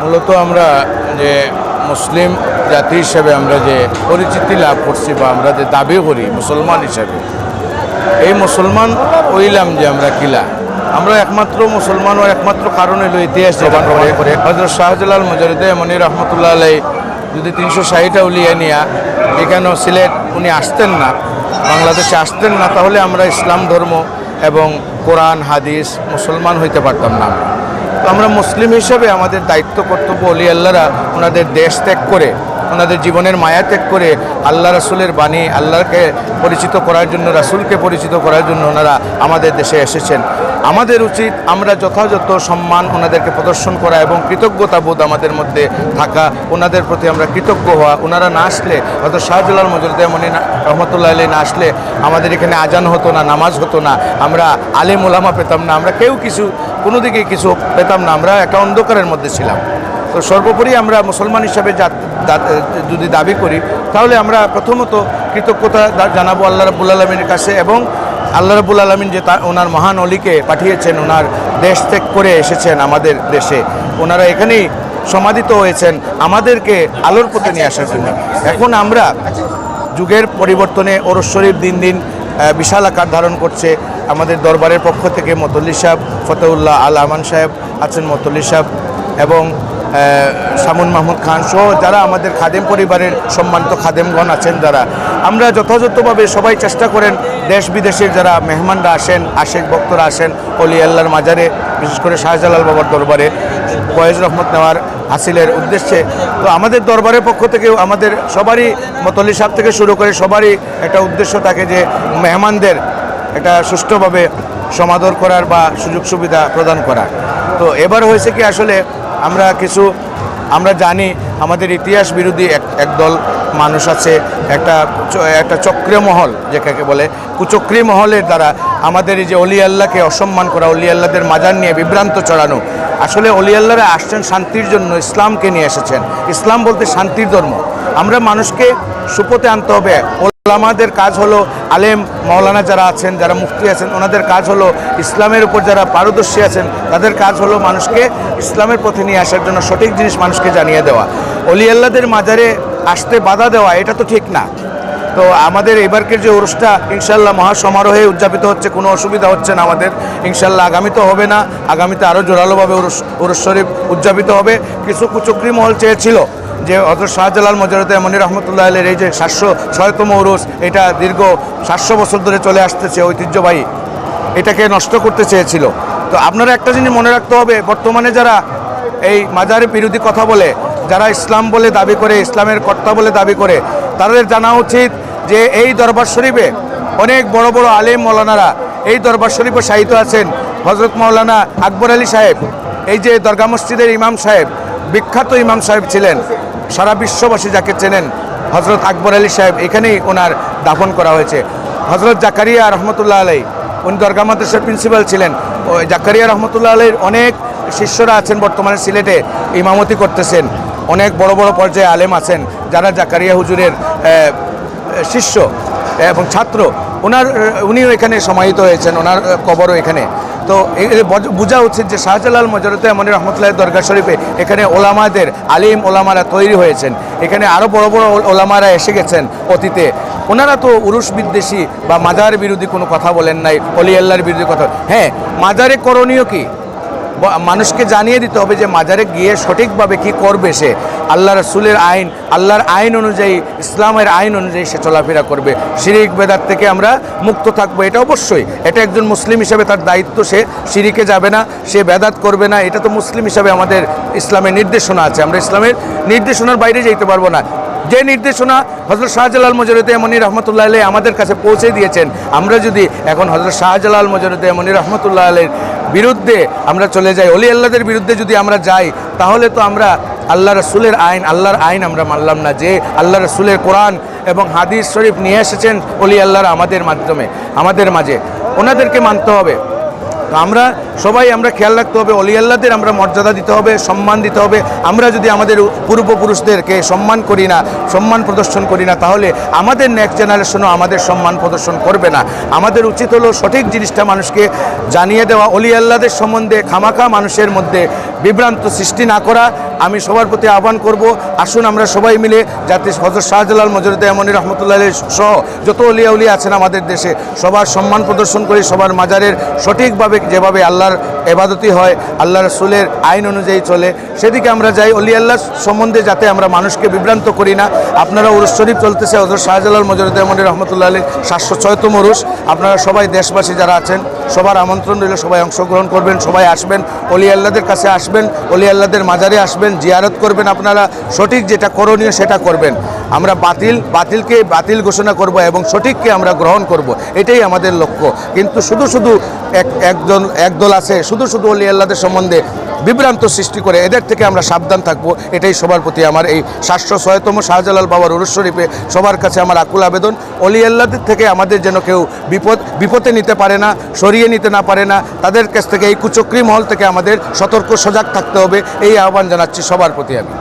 মূলত আমরা যে মুসলিম জাতি হিসেবে আমরা যে পরিচিতি লাভ করছি বা আমরা যে দাবি করি মুসলমান হিসেবে, এই মুসলমান হইলাম যে আমরা কিলা। আমরা একমাত্র মুসলমান ও একমাত্র কারণ হলো ইতিহাস জবান করে করে হজরত শাহজালাল মজরিদে মনি রহমতুল্লাহ আলাই যদি তিনশো ষাটটা উলিয়ে নিয়া এখানেও সিলেট উনি আসতেন না বাংলাদেশে আসতেন না তাহলে আমরা ইসলাম ধর্ম এবং কোরআন হাদিস মুসলমান হইতে পারতাম না তো আমরা মুসলিম হিসেবে আমাদের দায়িত্ব কর্তব্য অলি আল্লাহরা ওনাদের দেশ ত্যাগ করে ওনাদের জীবনের মায়া ত্যাগ করে আল্লাহ রাসুলের বাণী আল্লাহকে পরিচিত করার জন্য রাসুলকে পরিচিত করার জন্য ওনারা আমাদের দেশে এসেছেন। আমাদের উচিত আমরা যথাযথ সম্মান ওনাদেরকে প্রদর্শন করা এবং কৃতজ্ঞতা বোধ আমাদের মধ্যে থাকা। ওনাদের প্রতি আমরা কৃতজ্ঞ হওয়া। ওনারা না আসলে, হয়তো শাহজুলাল মজরুদ্দামনি রহমতুল্লাহ আলী না আসলে, আমাদের এখানে আজান হতো না, নামাজ হতো না, আমরা আলেম ওলামা পেতাম না, আমরা কেউ কিছু, কোনো দিকে কিছু পেতাম না, আমরা একটা অন্ধকারের মধ্যে ছিলাম। তো সর্বোপরি আমরা মুসলমান হিসাবে যদি দাবি করি, তাহলে আমরা প্রথমত কৃতজ্ঞতা জানাব আল্লাহ রাবুল আলমীর কাছে এবং আল্লাহ রাবুল আলমিন যে তা- ওনার মহান অলিকে পাঠিয়েছেন, ওনার দেশ ত্যাগ করে এসেছেন আমাদের দেশে। ওনারা এখানেই সমাধিত হয়েছেন আমাদেরকে আলোর পথে নিয়ে আসার জন্য। এখন আমরা যুগের পরিবর্তনে ওরস শরীফ দিন দিন বিশাল আকার ধারণ করছে। আমাদের দরবারের পক্ষ থেকে মতল্লি সাহেব ফতেউল্লাহ আল আমান সাহেব আছেন মতল্লি সাহেব এবং সামুন মাহমুদ খান সহ যারা আমাদের খাদেম পরিবারের সম্মানিত খাদেমগণ আছেন যারা, আমরা যথাযথভাবে সবাই চেষ্টা করেন দেশ বিদেশের যারা মেহমানরা আসেন, আশেক ভক্তরা আসেন, অলি আল্লাহর মাজারে, বিশেষ করে শাহজালাল বাবার দরবারে ফয়েজ রহমত নেওয়ার হাসিলের উদ্দেশ্যে। তো আমাদের দরবারের পক্ষ থেকেও আমাদের সবারই মতলি সাহেব থেকে শুরু করে সবারই একটা উদ্দেশ্য থাকে যে মেহমানদের একটা সুষ্ঠুভাবে সমাদর করার বা সুযোগ সুবিধা প্রদান করা তো এবার হয়েছে কি আসলে আমরা কিছু, আমরা জানি আমাদের ইতিহাস বিরোধী এক একদল মানুষ আছে, একটা একটা চক্রীয় মহল যেটাকে বলে। কুচক্রী মহলের দ্বারা আমাদের এই যে অলি আল্লাহকে অসম্মান করা, অলি আল্লাহদের মাজার নিয়ে বিভ্রান্ত চড়ানো, আসলে অলি আল্লাহরা আসছেন শান্তির জন্য, ইসলামকে নিয়ে এসেছেন। ইসলাম বলতে শান্তির ধর্ম। আমরা মানুষকে সুপথে আনতে হবে। ওলামাদের কাজ হলো আলেম মাওলানা যারা আছেন, যারা মুফতি আছেন, ওনাদের কাজ হলো ইসলামের উপর যারা পারদর্শী আছেন, তাদের কাজ হলো মানুষকে ইসলামের পথে নিয়ে আসার জন্য সঠিক জিনিস মানুষকে জানিয়ে দেওয়া। অলি আল্লাদের মাজারে আসতে বাধা দেওয়া, এটা তো ঠিক না। তো আমাদের এবারকের যে উরসটা ইনশাল্লাহ মহাসমারোহে উদযাপিত হচ্ছে, কোনো অসুবিধা হচ্ছে না আমাদের। ইনশাল্লাহ আগামীতে হবে না, আগামীতে আরও জোরালোভাবে উরস শরীফ উদযাপিত হবে। কিছু কুচক্রি মহল চেয়েছিল যে হজরত শাহজালাল মজরতে মনির রহমতুল্লাহ আলের এই যে সাতশো ছয়তম উরুস এটা দীর্ঘ সাতশো বছর ধরে চলে আসতেছে ঐতিহ্যবাহী। এটাকে নষ্ট করতে চেয়েছিল। তো আপনারা একটা জিনিস মনে রাখতে হবে, বর্তমানে যারা এই মাজারে বিরোধী কথা বলে, যারা ইসলাম বলে দাবি করে, ইসলামের কর্তা বলে দাবি করে, তাদের জানা উচিত যে এই দরবার শরীফে অনেক বড় বড় আলেম মৌলানারা, এই দরবার শরীফে সাহিত্য আছেন। হজরত মৌলানা আকবর আলী সাহেব, এই যে দরগা মসজিদের ইমাম সাহেব, বিখ্যাত ইমাম সাহেব ছিলেন। সারা বিশ্ববাসী যাকে চেনেন হজরত আকবর আলী সাহেব, এখানেই ওনার দাফন করা হয়েছে। হজরত জাকারিয়া রহমতুল্লাহ আলাই উনি দরগা মাদ্রাসার প্রিন্সিপাল ছিলেন। জাকারিয়া রহমতুল্লাহ আলীর অনেক শিষ্যরা আছেন বর্তমানে সিলেটে, ইমামতি করতেছেন। অনেক বড় বড় পর্যায়ে আলেম আছেন, যারা জাকারিয়া হুজুরের শিষ্য এবং ছাত্র। ওনার উনিও এখানে সমাহিত হয়েছেন, ওনার কবরও এখানে। তো বোঝা উচিত যে শাহজালাল মজরতে মনির রহমতুল্লাহ দরগা শরীফে এখানে ওলামাদের, আলিম ওলামারা তৈরি হয়েছেন। এখানে আরও বড় বড় ওলামারা এসে গেছেন অতীতে। ওনারা তো উরুষ বিদ্বেষী বা মাজার বিরোধী কোনো কথা বলেন নাই অলি আল্লাহর বিরোধী কথা। হ্যাঁ মাজারে করণীয় কি? মানুষকে জানিয়ে দিতে হবে যে মাজারে গিয়ে সঠিকভাবে কি করবে সে। আল্লাহ রসুলের আইন, আল্লাহর আইন অনুযায়ী, ইসলামের আইন অনুযায়ী সে চলাফেরা করবে। শিরিক বেদাত থেকে আমরা মুক্ত থাকব, এটা অবশ্যই। এটা একজন মুসলিম হিসেবে তার দায়িত্ব, সে শিরিকে যাবে না, সে বেদাত করবে না, এটা তো মুসলিম হিসাবে আমাদের ইসলামের নির্দেশনা আছে। আমরা ইসলামের নির্দেশনার বাইরে যেতে পারব না। যে নির্দেশনা হজরত শাহজালাল মজরুদ্দে মনি রহমতুল্লাহ আলী আমাদের কাছে পৌঁছে দিয়েছেন, আমরা যদি এখন হজরত শাহজালাল মজরুদ্দে মনি রহমতুল্লাহ আলীর বিরুদ্ধে আমরা চলে যাই, অলি আল্লাহদের বিরুদ্ধে যদি আমরা যাই, তাহলে তো আমরা আল্লাহ রসুলের আইন, আল্লাহর আইন আমরা মানলাম না যে আল্লাহ রসুলের কোরআন এবং হাদিস শরীফ নিয়ে এসেছেন অলি আল্লাহর আমাদের মাধ্যমে, আমাদের মাঝে। ওনাদেরকে মানতে হবে। তো আমরা সবাই, আমরা খেয়াল রাখতে হবে, অলি আল্লাহদের আমরা মর্যাদা দিতে হবে, সম্মান দিতে হবে। আমরা যদি আমাদের পূর্বপুরুষদেরকে সম্মান করি না, সম্মান প্রদর্শন করি না, তাহলে আমাদের নেক্সট জেনারেশনও আমাদের সম্মান প্রদর্শন করবে না। আমাদের উচিত হলো সঠিক জিনিসটা মানুষকে জানিয়ে দেওয়া, অলি আল্লাহদের সম্বন্ধে খামাখা মানুষের মধ্যে বিভ্রান্ত সৃষ্টি না করা আমি সবার প্রতি আহ্বান করব, আসুন আমরা সবাই মিলে যাতে হজরত শাহজালাল মজরুদ্দ এমনি রহমতুল্লাহ সহ যত অলিয়া উলিয়া আছেন আমাদের দেশে, সবার সম্মান প্রদর্শন করি, সবার মাজারের সঠিকভাবে যেভাবে আল্লাহর এবাদতি হয় আল্লাহ রসুলের আইন অনুযায়ী চলে, সেদিকে আমরা যাই, অলি আল্লাহ সম্বন্ধে যাতে আমরা মানুষকে বিভ্রান্ত করি না। আপনারা উরুস শরীফ চলতেছে, হজরত শাহজালাল মজরুদ্দ এমনি রহমতুল্লাহ আলী সাতশো ছয়তম উরুস। আপনারা সবাই দেশবাসী যারা আছেন, সবার আমন্ত্রণ রইল, সবাই অংশগ্রহণ করবেন, সবাই আসবেন, অলি আল্লাহদের কাছে আসবেন, অলি আল্লাহদের মাজারে আসবেন। জিয়ারত করবেন, আপনারা সঠিক যেটা করণীয় সেটা করবেন। আমরা বাতিল, বাতিলকে বাতিল ঘোষণা করব এবং সঠিককে আমরা গ্রহণ করব, এটাই আমাদের লক্ষ্য। কিন্তু শুধু শুধু এক, একজন, একদল আছে, শুধু শুধু অলি আল্লাদের সম্বন্ধে বিভ্রান্ত সৃষ্টি করে এদের থেকে আমরা সাবধান থাকব। এটাই সবার প্রতি আমার এই সাতশো ছয়তম শাহজালাল বাবার অনুষ শরীফে সবার কাছে আমার আকুল আবেদন। অলি আল্লাদের থেকে আমাদের যেন কেউ বিপদ, বিপদে নিতে পারে না, সরিয়ে নিতে না পারে না, তাদের কাছ থেকে এই কুচক্রি মহল থেকে আমাদের সতর্ক, সজাগ থাকতে হবে। এই আহ্বান জানাচ্ছি সবার প্রতি আমি।